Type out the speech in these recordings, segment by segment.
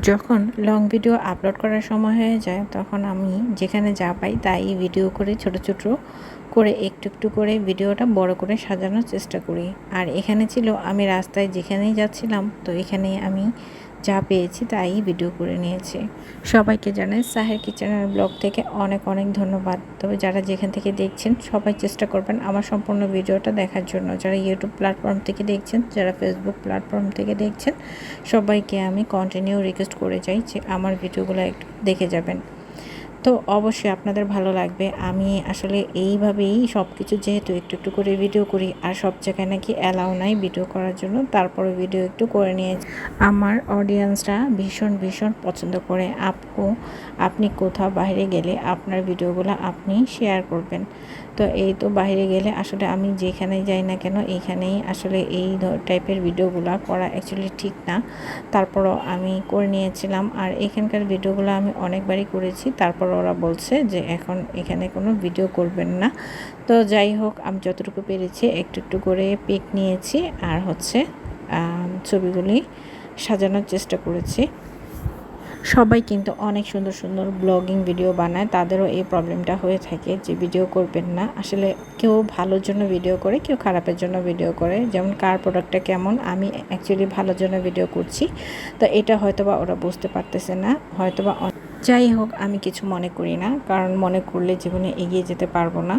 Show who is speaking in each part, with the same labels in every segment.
Speaker 1: যখন long video upload করার সময় হয়ে যায়, তখন আমি যেখানে যা পাই তাই ভিডিও করে, ছোট ছোট করে, একটু একটু করে ভিডিওটা বড় করে সাজানোর চেষ্টা করি। আর এখানে ছিল, আমি রাস্তায় যেখানেই যাচ্ছিলাম, তো এখানে আমি যা পেয়েছি তাই ভিডিও করে নিয়েছি। সবাইকে জানাই সাহের কিচেনের ব্লগ থেকে অনেক অনেক ধন্যবাদ। তবে যারা যেখান থেকে দেখছেন, সবাই চেষ্টা করবেন আমার সম্পূর্ণ ভিডিওটা দেখার জন্য। যারা ইউটিউব প্ল্যাটফর্ম থেকে দেখছেন, যারা ফেসবুক প্ল্যাটফর্ম থেকে দেখছেন, সবাইকে আমি কন্টিনিউ রিকোয়েস্ট করে চাই যে আমার ভিডিওগুলো একটু দেখে যাবেন। তো অবশ্যই আপনাদের ভালো লাগবে। আমি আসলে এইভাবেই সব কিছু যেহেতু একটু একটু করে ভিডিও করি, আর সব জায়গায় নাকি অ্যালাউ নাই ভিডিও করার জন্য তারপরে ভিডিও একটু করে নিয়ে আমার অডিয়েন্সরা ভীষণ ভীষণ পছন্দ করে। আপু আপনি কোথাও বাইরে গেলে আপনার ভিডিওগুলো আপনি শেয়ার করবেন। তো এই তো বাইরে গেলে আসলে আমি যেখানে যাই না কেন, এইখানেই আসলে এই টাইপের ভিডিওগুলো করা অ্যাকচুয়ালি ঠিক না। তারপরও আমি করে নিয়েছিলাম, আর এখানকার ভিডিওগুলো আমি অনেকবারই করেছি তারপর ওরা বলছে যে এখন এখানে কোনো ভিডিও করবেন না। তো যাই হোক, আমি যতটুকু পেরেছি একটু একটু করে পিক নিয়েছি আর হচ্ছে ছবিগুলি সাজানোর চেষ্টা করেছি। সবাই কিন্তু অনেক সুন্দর সুন্দর ব্লগিং ভিডিও বানায়, তাদেরও এই প্রবলেমটা হয়ে থাকে যে ভিডিও করবেন না। আসলে কেউ ভালোর জন্য ভিডিও করে, কেউ খারাপের জন্য ভিডিও করে। যেমন কার প্রোডাক্টটা কেমন, আমি অ্যাকচুয়ালি ভালোর জন্য ভিডিও করছি। তো এটা হয়তোবা ওরা বুঝতে পারতেছে না, হয়তোবা যাই হোক, আমি কিছু মনে করি না, কারণ মনে করলে জীবনে এগিয়ে যেতে পারব না।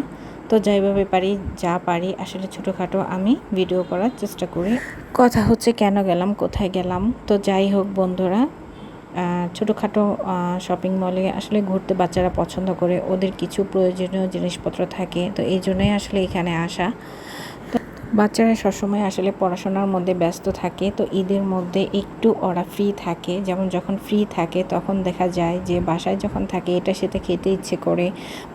Speaker 1: তো যাইভাবে পারি, যা পারি, আসলে ছোটোখাটো আমি ভিডিও করার চেষ্টা করি। কথা হচ্ছে কেন গেলাম, কোথায় গেলাম? তো যাই হোক বন্ধুরা ছোটোখাটো শপিং মলে আসলে ঘুরতে বাচ্চারা পছন্দ করে, ওদের কিছু প্রয়োজনীয় জিনিসপত্র থাকে, তো এই জন্যই আসলে এখানে আসা। বাচ্চারা সবসময় আসলে পড়াশোনার মধ্যে ব্যস্ত থাকে, তো ঈদের মধ্যে একটু ওরা ফ্রি থাকে। যেমন যখন ফ্রি থাকে, তখন দেখা যায় যে বাসায় যখন থাকে, এটা সেটা খেতে ইচ্ছে করে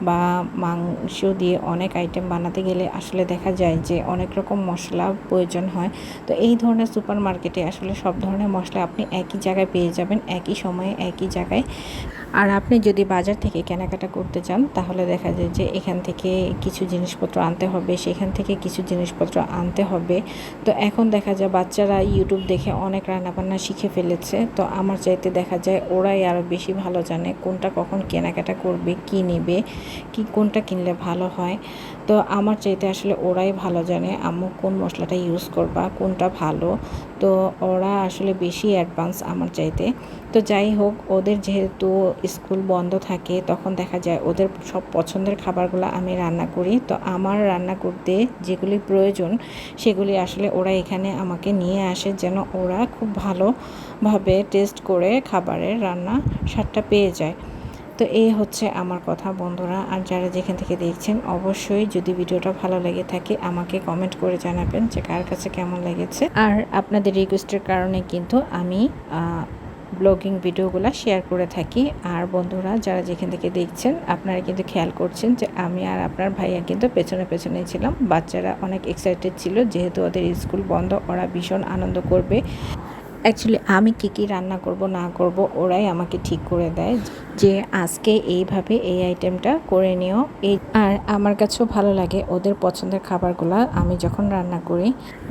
Speaker 1: বা মাংস দিয়ে অনেক আইটেম বানাতে গেলে আসলে দেখা যায় যে অনেক রকম মশলা প্রয়োজন হয়। তো এই ধরনের সুপার মার্কেটে আসলে সব ধরনের মশলা আপনি একই জায়গায় পেয়ে যাবেন, একই সময়ে একই জায়গায়। আর আপনি যদি বাজার থেকে কেনাকাটা করতে চান, তাহলে দেখা যায় যে এখান থেকে কিছু জিনিসপত্র আনতে হবে, সেখান থেকে কিছু জিনিসপত্র আনতে হবে। তো এখন দেখা যায় বাচ্চারা ইউটিউব দেখে অনেক রান্নাবান্না শিখে ফেলেছে। তো আমার চাইতে দেখা যায় ওরাই আরও বেশি ভালো জানে কোনটা কখন কেনাকাটা করবে, কি নেবে, কি কোনটা কিনলে ভালো হয়। তো আমার চাইতে আসলে ওরাই ভালো জানে আম্মু কোন মশলাটা ইউজ করবা, কোনটা ভালো। তো ওরা আসলে বেশি অ্যাডভান্স আমার চাইতে। তো যাই হোক, ওদের যেহেতু স্কুল বন্ধ থাকে, তখন দেখা যায় ওদের সব পছন্দের খাবারগুলো আমি রান্না করি। তো আমার রান্না করতে যেগুলি প্রয়োজন, সেগুলি আসলে ওরা এখানে আমাকে নিয়ে আসে যেন ওরা খুব ভালোভাবে টেস্ট করে খাবারের রান্না স্বাদটা পেয়ে যায়। তো এই হচ্ছে আমার কথা বন্ধুরা। আর যারা যেখান থেকে দেখছেন, অবশ্যই যদি ভিডিওটা ভালো লেগে থাকে, আমাকে কমেন্ট করে জানাবেন যে কার কাছে কেমন লেগেছে। আর আপনাদের রিকোয়েস্টের কারণে কিন্তু আমি ব্লগিং ভিডিওগুলো শেয়ার করে থাকি। আর বন্ধুরা, যারা যেখান থেকে দেখছেন, আপনারা কিন্তু খেয়াল করছেন যে আমি আর আপনার ভাইয়া কিন্তু পেছনে পেছনে ছিলাম। বাচ্চারা অনেক এক্সাইটেড ছিল, যেহেতু ওদের স্কুল বন্ধ, ওরা ভীষণ আনন্দ করবে। অ্যাকচুয়ালি আমি কী কী রান্না করব, না করব, ওরাই আমাকে ঠিক করে দেয় যে আজকে এইভাবে এই আইটেমটা করে নিও। এই আর আমার কাছেও ভালো লাগে ওদের পছন্দের খাবারগুলো। আমি যখন রান্না করি,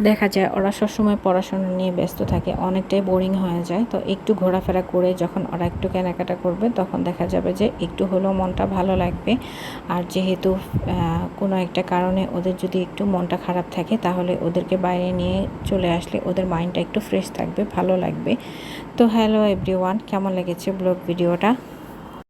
Speaker 1: দেখা যায় ওরা সবসময় পড়াশোনা নিয়ে ব্যস্ত থাকে, অনেকটাই বোরিং হয়ে যায়। তো একটু ঘোরাফেরা করে যখন ওরা একটু কেনাকাটা করবে, তখন দেখা যাবে যে একটু হলেও মনটা ভালো লাগবে। আর যেহেতু কোনো একটা কারণে ওদের যদি একটু মনটা খারাপ থাকে, তাহলে ওদেরকে বাইরে নিয়ে চলে আসলে ওদের মাইন্ডটা একটু ফ্রেশ থাকবে ভালো লাগবে। তো হ্যালো এভরিওয়ান কেমন লেগেছে ব্লগ ভিডিওটা